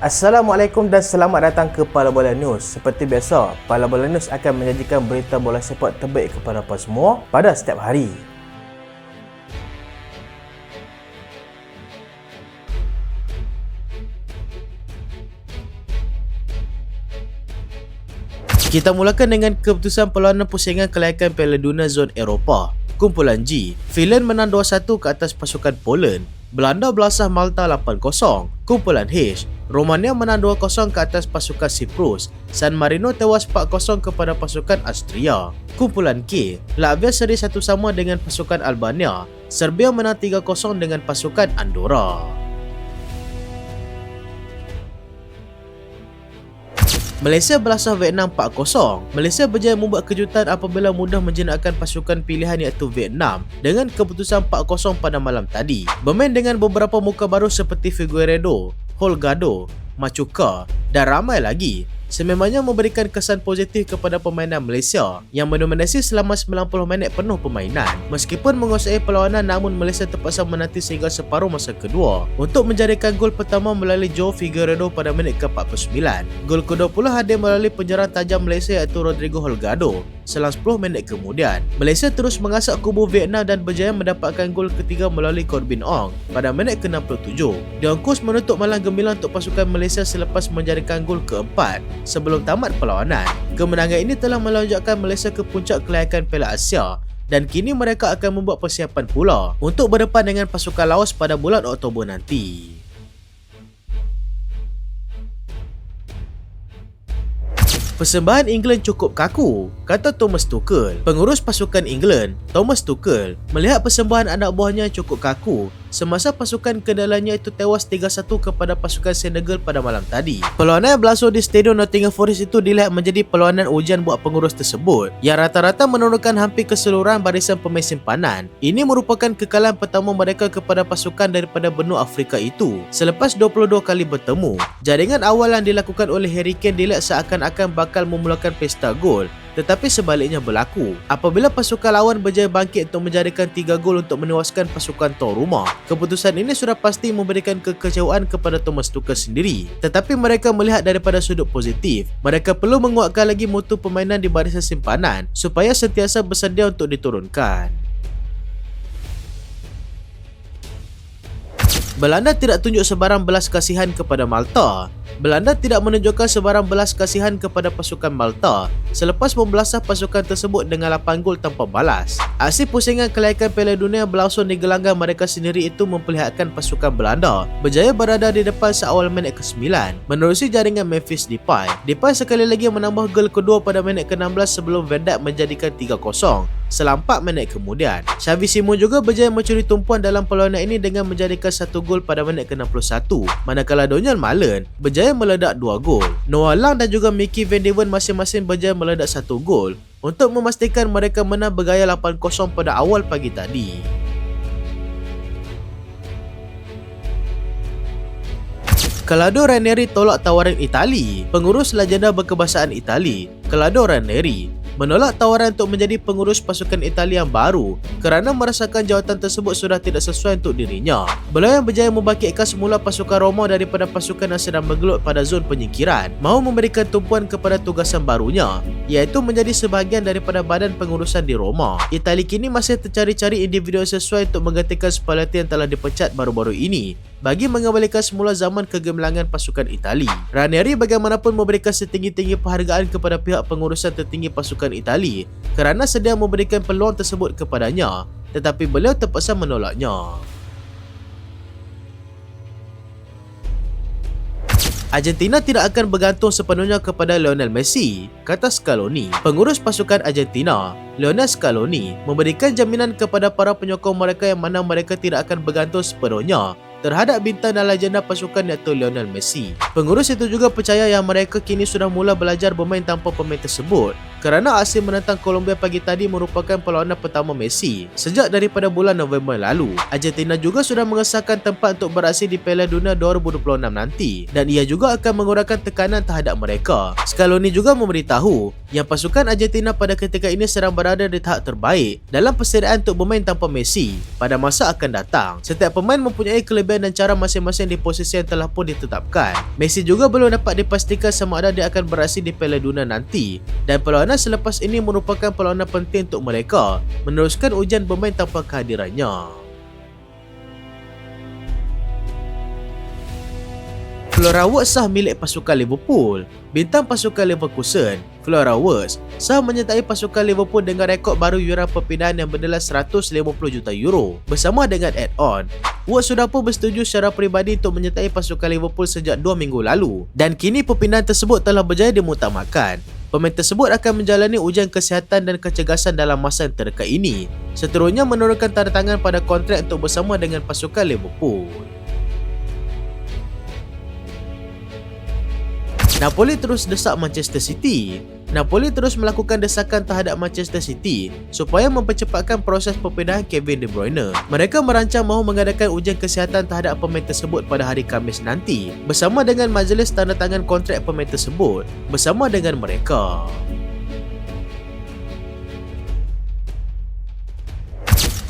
Assalamualaikum dan selamat datang ke Pala Bola News. Seperti biasa, Pala Bola News akan menyajikan berita bola sepak terbaik kepada anda semua pada setiap hari. Kita mulakan dengan keputusan perlawanan pusingan kelayakan Piala Dunia Zon Eropah. Kumpulan G, Finland menang 2-1 ke atas pasukan Poland. Belanda belasah Malta 8-0. Kumpulan H, Romania menang 2-0 ke atas pasukan Cyprus. San Marino tewas 4-0 kepada pasukan Austria. Kumpulan K, Latvia seri satu sama dengan pasukan Albania. Serbia menang 3-0 dengan pasukan Andorra. Malaysia belasah Vietnam 4-0. Malaysia berjaya membuat kejutan apabila mudah menjenakkan pasukan pilihan iaitu Vietnam dengan keputusan 4-0 pada malam tadi. Bermain dengan beberapa muka baru seperti Figueredo, Holgado, Machuca dan ramai lagi sememangnya memberikan kesan positif kepada permainan Malaysia yang mendominasi selama 90 minit penuh permainan. Meskipun menguasai perlawanan namun Malaysia terpaksa menanti sehingga separuh masa kedua untuk menjadikan gol pertama melalui Joe Figueredo pada minit ke-49. Gol kedua pula hadir melalui penjarah tajam Malaysia iaitu Rodrigo Holgado selang 10 minit kemudian. Malaysia terus mengasak kubu Vietnam dan berjaya mendapatkan gol ketiga melalui Corbin Ong pada minit ke-67. Diongkos menutup malam gemilang untuk pasukan Malaysia selepas menjadikan gol keempat sebelum tamat perlawanan. Kemenangan ini telah melonjakkan Malaysia ke puncak kelayakan Piala Asia dan kini mereka akan membuat persiapan pula untuk berdepan dengan pasukan Laos pada bulan Oktober nanti. Persembahan England cukup kaku, kata Thomas Tuchel. Pengurus pasukan England, Thomas Tuchel, melihat persembahan anak buahnya cukup kaku semasa pasukan kendalanya itu tewas 3-1 kepada pasukan Senegal pada malam tadi. Perlawanan yang berlangsung di Stadium Nottingham Forest itu dilihat menjadi perlawanan ujian buat pengurus tersebut yang rata-rata menurunkan hampir keseluruhan barisan pemain simpanan. Ini merupakan kekalahan pertama mereka kepada pasukan daripada benua Afrika itu selepas 22 kali bertemu. Jaringan awal yang dilakukan oleh Harry Kane dilihat seakan-akan bakal memulakan pesta gol tetapi sebaliknya berlaku. Apabila pasukan lawan berjaya bangkit untuk menjadikan 3 gol untuk menewaskan pasukan tuan rumah, keputusan ini sudah pasti memberikan kekecewaan kepada Thomas Tuchel sendiri. Tetapi mereka melihat daripada sudut positif, mereka perlu menguatkan lagi mutu permainan di barisan simpanan supaya sentiasa bersedia untuk diturunkan. Belanda tidak tunjuk sebarang belas kasihan kepada Malta Belanda tidak menunjukkan sebarang belas kasihan kepada pasukan Malta selepas membelasah pasukan tersebut dengan 8 gol tanpa balas. Aksi pusingan kelayakan Piala Dunia berlangsung di gelanggang mereka sendiri itu memperlihatkan pasukan Belanda berjaya berada di depan seawal minit ke-9 menerusi jaringan Memphis Depay. Depay sekali lagi menambah gol kedua pada minit ke-16 sebelum Van Dijk menjadikan 3-0 selang 4 minit kemudian. Xavi Simon juga berjaya mencuri tumpuan dalam perlawanan ini dengan menjadikan satu gol pada minit ke-61 manakala Donyal Malen berjaya meledak 2 gol. Noah Lang dan juga Mickey Van Deven masing-masing berjaya meledak satu gol untuk memastikan mereka menang bergaya 8-0 pada awal pagi tadi. Claudio Ranieri tolak tawaran Itali. Pengurus legenda berkebahasaan Itali, Claudio Ranieri, menolak tawaran untuk menjadi pengurus pasukan Italia yang baru kerana merasakan jawatan tersebut sudah tidak sesuai untuk dirinya. Beliau yang berjaya membangkitkan semula pasukan Roma daripada pasukan yang sedang bergelut pada zon penyingkiran, mahu memberikan tumpuan kepada tugasan barunya, iaitu menjadi sebahagian daripada badan pengurusan di Roma. Itali kini masih tercari-cari individu sesuai untuk menggantikan Spalletti yang telah dipecat baru-baru ini bagi mengembalikan semula zaman kegemilangan pasukan Itali. Ranieri bagaimanapun memberikan setinggi-tinggi penghargaan kepada pihak pengurusan tertinggi pasukan Itali kerana sedia memberikan peluang tersebut kepadanya tetapi beliau terpaksa menolaknya. Argentina tidak akan bergantung sepenuhnya kepada Lionel Messi, kata Scaloni. Pengurus pasukan Argentina, Lionel Scaloni, memberikan jaminan kepada para penyokong mereka yang mana mereka tidak akan bergantung sepenuhnya terhadap bintang dan legenda pasukan iaitu Lionel Messi. Pengurus itu juga percaya yang mereka kini sudah mula belajar bermain tanpa pemain tersebut kerana aksi menentang Colombia pagi tadi merupakan perlawanan pertama Messi sejak daripada bulan November lalu. Argentina juga sudah mengesahkan tempat untuk beraksi di Piala Dunia 2026 nanti dan ia juga akan mengurangkan tekanan terhadap mereka. Scaloni juga memberitahu yang pasukan Argentina pada ketika ini sedang berada di tahap terbaik dalam persediaan untuk bermain tanpa Messi pada masa akan datang. Setiap pemain mempunyai kelebihan dan cara masing-masing di posisi yang telah pun ditetapkan. Messi juga belum dapat dipastikan sama ada dia akan beraksi di Piala Dunia nanti dan perlawanan selepas ini merupakan perlawanan penting untuk mereka meneruskan ujian bermain tanpa kehadirannya. Flora Works sah milik pasukan Liverpool. Bintang pasukan Leverkusen, Flora Works, sah menyertai pasukan Liverpool dengan rekod baru yuran perpindahan yang bernilai 150 juta euro. Bersama dengan add-on, Works sudah pun bersetuju secara peribadi untuk menyertai pasukan Liverpool sejak 2 minggu lalu. Dan kini perpindahan tersebut telah berjaya dimutamakan. Pemain tersebut akan menjalani ujian kesihatan dan kecergasan dalam masa yang terdekat ini. Seterusnya menurunkan tanda tangan pada kontrak untuk bersama dengan pasukan Liverpool. Napoli terus desak Manchester City. Napoli terus melakukan desakan terhadap Manchester City supaya mempercepatkan proses perpindahan Kevin De Bruyne. Mereka merancang mahu mengadakan ujian kesihatan terhadap pemain tersebut pada hari Khamis nanti bersama dengan majlis tanda tangan kontrak pemain tersebut bersama dengan mereka.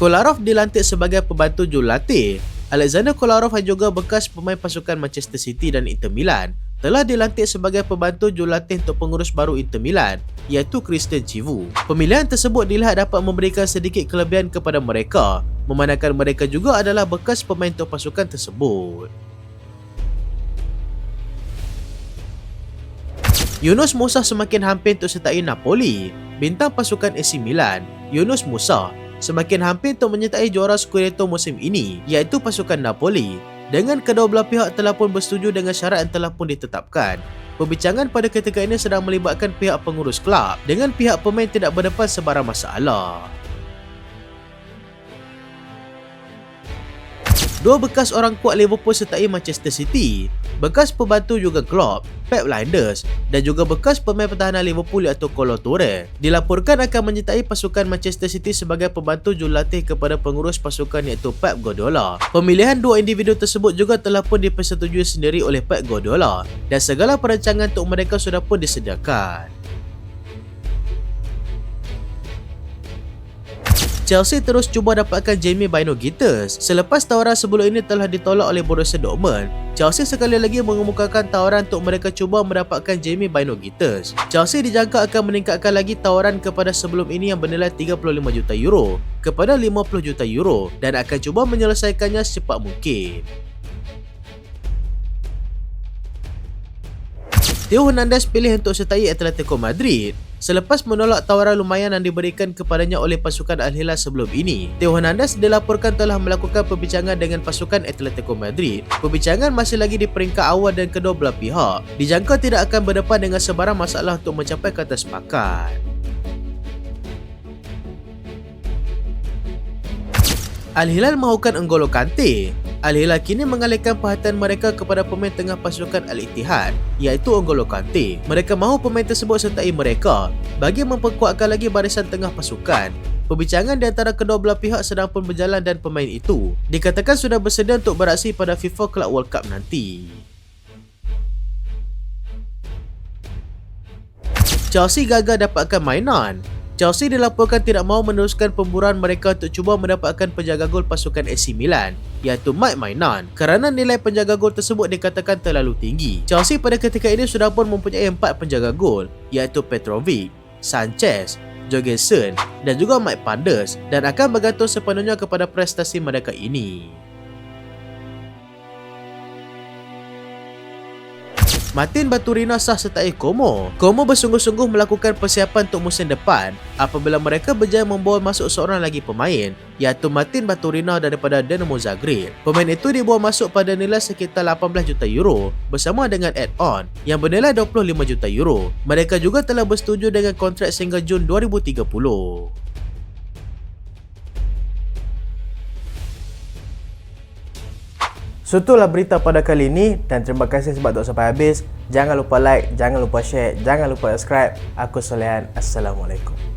Kolarov dilantik sebagai pembantu jurulatih. Alexander Kolarov juga bekas pemain pasukan Manchester City dan Inter Milan telah dilantik sebagai pembantu jurulatih untuk pengurus baru Inter Milan iaitu Christian Chivu. Pemilihan tersebut dilihat dapat memberikan sedikit kelebihan kepada mereka memandangkan mereka juga adalah bekas pemain untuk pasukan tersebut. Yunus Musa semakin hampir untuk sertai Napoli. Bintang pasukan AC Milan, Yunus Musa, semakin hampir untuk menyertai juara Scudetto musim ini iaitu pasukan Napoli dengan kedua belah pihak telah pun bersetuju dengan syarat yang telah pun ditetapkan. Perbincangan pada ketika ini sedang melibatkan pihak pengurus kelab dengan pihak pemain tidak berdepan sebarang masalah. Dua bekas orang kuat Liverpool sertai Manchester City, bekas pembantu Jurgen Klopp, Pep Linders dan juga bekas pemain pertahanan Liverpool iaitu Kolo Toure dilaporkan akan menyertai pasukan Manchester City sebagai pembantu jurulatih kepada pengurus pasukan iaitu Pep Guardiola. Pemilihan dua individu tersebut juga telah pun dipersetujui sendiri oleh Pep Guardiola dan segala perancangan untuk mereka sudah pun disediakan. Chelsea terus cuba dapatkan Jamie Bino Gitters. Selepas tawaran sebelum ini telah ditolak oleh Borussia Dortmund, Chelsea sekali lagi mengemukakan tawaran untuk mereka cuba mendapatkan Jamie Bino Gitters. Chelsea dijangka akan meningkatkan lagi tawaran kepada sebelum ini yang bernilai 35 juta euro kepada 50 juta euro dan akan cuba menyelesaikannya secepat mungkin. Theo Hernandez pilih untuk sertai Atletico Madrid selepas menolak tawaran lumayan yang diberikan kepadanya oleh pasukan Al-Hilal sebelum ini. Theo Hernandez dilaporkan telah melakukan perbincangan dengan pasukan Atletico Madrid. Perbincangan masih lagi di peringkat awal dan kedua belah pihak. Dijangka tidak akan berdepan dengan sebarang masalah untuk mencapai kata sepakat. Al-Hilal mahukan N'Golo Kante Al-Hilal kini mengalihkan perhatian mereka kepada pemain tengah pasukan Al-Ittihad iaitu N'Golo Kante. Mereka mahu pemain tersebut sertai mereka bagi memperkuatkan lagi barisan tengah pasukan. Perbincangan di antara kedua belah pihak sedang pun berjalan dan pemain itu dikatakan sudah bersedia untuk beraksi pada FIFA Club World Cup nanti. Chelsea gagal dapatkan mainan Chelsea dilaporkan tidak mahu meneruskan pemburuan mereka untuk cuba mendapatkan penjaga gol pasukan AC Milan iaitu Mike Mainan kerana nilai penjaga gol tersebut dikatakan terlalu tinggi. Chelsea pada ketika ini sudah pun mempunyai empat penjaga gol iaitu Petrovic, Sanchez, Jorgensen dan juga Mike Panders dan akan bergantung sepenuhnya kepada prestasi mereka ini. Martin Baturina sah sertai Como. Como bersungguh-sungguh melakukan persiapan untuk musim depan apabila mereka berjaya membawa masuk seorang lagi pemain iaitu Martin Baturina daripada Dinamo Zagreb. Pemain itu dibawa masuk pada nilai sekitar 18 juta euro bersama dengan add-on yang bernilai 25 juta euro. Mereka juga telah bersetuju dengan kontrak sehingga Jun 2030. So itulah berita pada kali ini dan terima kasih sebab tengok sampai habis. Jangan lupa like, jangan lupa share, jangan lupa subscribe. Aku Solehan. Assalamualaikum.